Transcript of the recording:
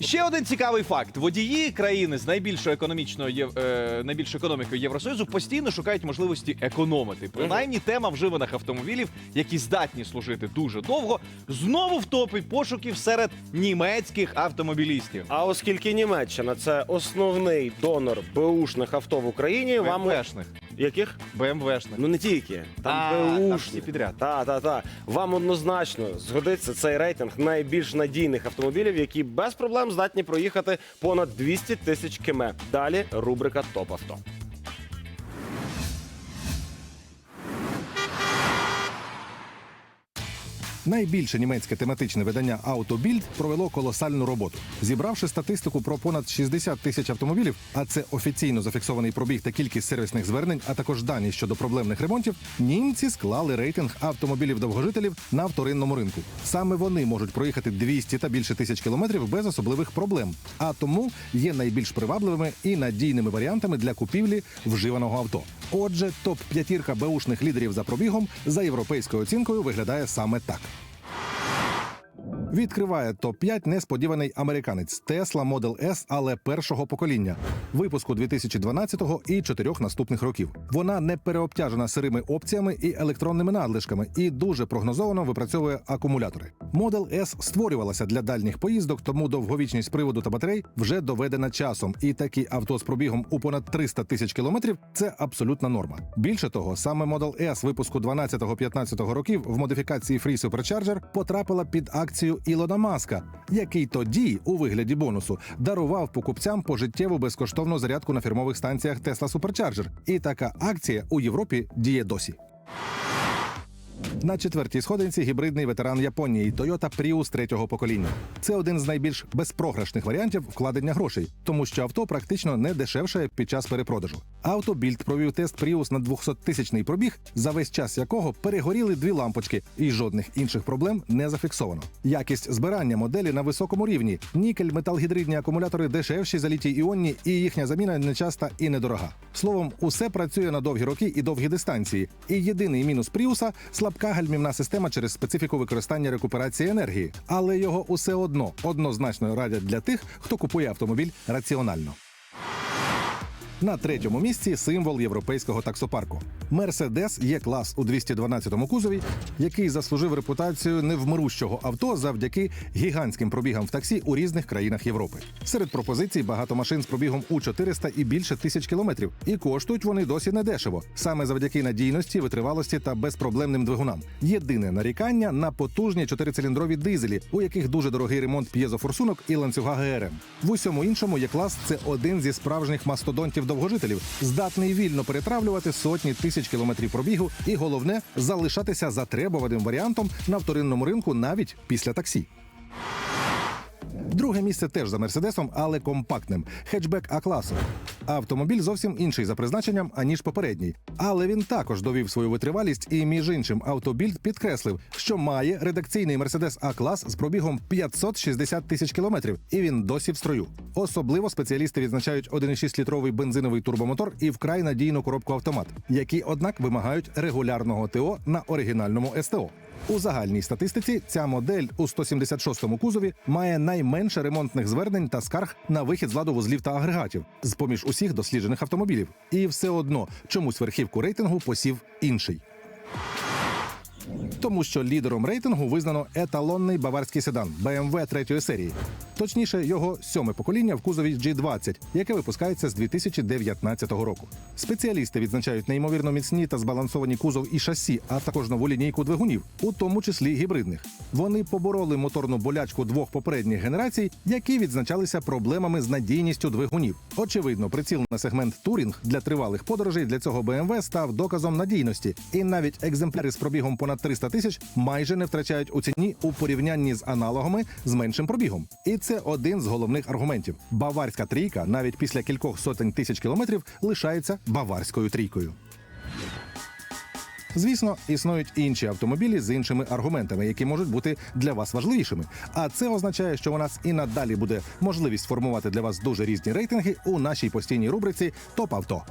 Ще один цікавий факт: водії країни з найбільшою економічною єв- е, найбільшою економікою Євросоюзу постійно шукають можливості економити. Принаймні, тема вживаних автомобілів, які здатні служити дуже довго, знову в топі пошуків серед німецьких автомобілістів. А оскільки Німеччина це основний донор беушних авто в Україні, вам БМВшних. Яких? БМВшних. Ну не тільки. Там А, там всі підряд. Та, та, та. Вам однозначно згодиться цей рейтинг найбільш надійних автомобілів, які без проблем здатні проїхати понад 200 тисяч км. Далі рубрика Топ авто. Найбільше німецьке тематичне видання Auto провело колосальну роботу, зібравши статистику про понад 60 тисяч автомобілів. А це офіційно зафіксований пробіг та кількість сервісних звернень, а також дані щодо проблемних ремонтів. Німці склали рейтинг автомобілів довгожителів на вторинному ринку. Саме вони можуть проїхати 200 та більше тисяч кілометрів без особливих проблем, а тому є найбільш привабливими і надійними варіантами для купівлі вживаного авто. Отже, топ п'ятірка беушних лідерів за пробігом за європейською оцінкою виглядає саме так. Відкриває топ 5 несподіваний американець Tesla Model S, але першого покоління, випуску 2012-го і чотирьох наступних років. Вона не переобтяжена сирими опціями і електронними надлишками і дуже прогнозовано випрацьовує акумулятори. Model S створювалася для дальніх поїздок, тому довговічність приводу та батарей вже доведена часом. І такі авто з пробігом у понад 300 тисяч кілометрів це абсолютна норма. Більше того, саме Model S випуску 12-15 років в модифікації Free Supercharger потрапила під акцію Ілона Маска, який тоді, у вигляді бонусу, дарував покупцям пожиттєву безкоштовну зарядку на фірмових станціях Tesla Supercharger. І така акція у Європі діє досі. На четвертій сходинці гібридний ветеран Японії Toyota Prius третього покоління. Це один з найбільш безпрограшних варіантів вкладення грошей, тому що авто практично не дешевше під час перепродажу. Автобільд провів тест Prius на 200-тисячний пробіг, за весь час якого перегоріли дві лампочки, і жодних інших проблем не зафіксовано. Якість збирання моделі на високому рівні. Нікель, металгідридні акумулятори дешевші за літій іонні, і їхня заміна нечаста і недорога. Словом, усе працює на довгі роки і довгі дистанції. І єдиний мінус Пріуса слабка гальмівна система через специфіку використання рекуперації енергії. Але його усе одно однозначно радять для тих, хто купує автомобіль раціонально. На третьому місці символ європейського таксопарку. Мерседес є клас у 212-му кузові, який заслужив репутацію невмирущого авто завдяки гігантським пробігам в таксі у різних країнах Європи. Серед пропозицій багато машин з пробігом у 400 і більше тисяч кілометрів, і коштують вони досі недешево, саме завдяки надійності, витривалості та безпроблемним двигунам. Єдине нарікання на потужні чотирициліндрові дизелі, у яких дуже дорогий ремонт п'єзофорсунок і ланцюга ГРМ. В усьому іншому є клас це один зі справжніх мастодонтів довгожителів, здатний вільно перетравлювати сотні тисяч кілометрів пробігу, і головне залишатися затребуваним варіантом на вторинному ринку навіть після таксі. Друге місце теж за мерседесом, але компактним хетчбек А класу. Автомобіль зовсім інший за призначенням аніж попередній, але він також довів свою витривалість і, між іншим, автобільд підкреслив, що має редакційний мерседес А клас з пробігом 560 тисяч кілометрів, і він досі в строю. Особливо спеціалісти відзначають 1,6-літровий бензиновий турбомотор і вкрай надійну коробку автомат, які, однак, вимагають регулярного ТО на оригінальному СТО. У загальній статистиці ця модель у 176-му кузові має найменше ремонтних звернень та скарг на вихід з ладу вузлів та агрегатів з поміж усіх досліджених автомобілів. І все одно чомусь верхівку рейтингу посів інший. Тому що лідером рейтингу визнано еталонний баварський седан BMW третьої серії. Точніше, його сьоме покоління в кузові G20, яке випускається з 2019 року. Спеціалісти відзначають неймовірно міцні та збалансовані кузов і шасі, а також нову лінійку двигунів, у тому числі гібридних. Вони побороли моторну болячку двох попередніх генерацій, які відзначалися проблемами з надійністю двигунів. Очевидно, приціл на сегмент турінг для тривалих подорожей для цього BMW став доказом надійності, і навіть екземпляри з пробігом понад 300 тисяч майже не втрачають у ціні у порівнянні з аналогами з меншим пробігом. І це один з головних аргументів. Баварська трійка навіть після кількох сотень тисяч кілометрів лишається баварською трійкою. Звісно, існують інші автомобілі з іншими аргументами, які можуть бути для вас важливішими. А це означає, що у нас і надалі буде можливість формувати для вас дуже різні рейтинги у нашій постійній рубриці Топ авто.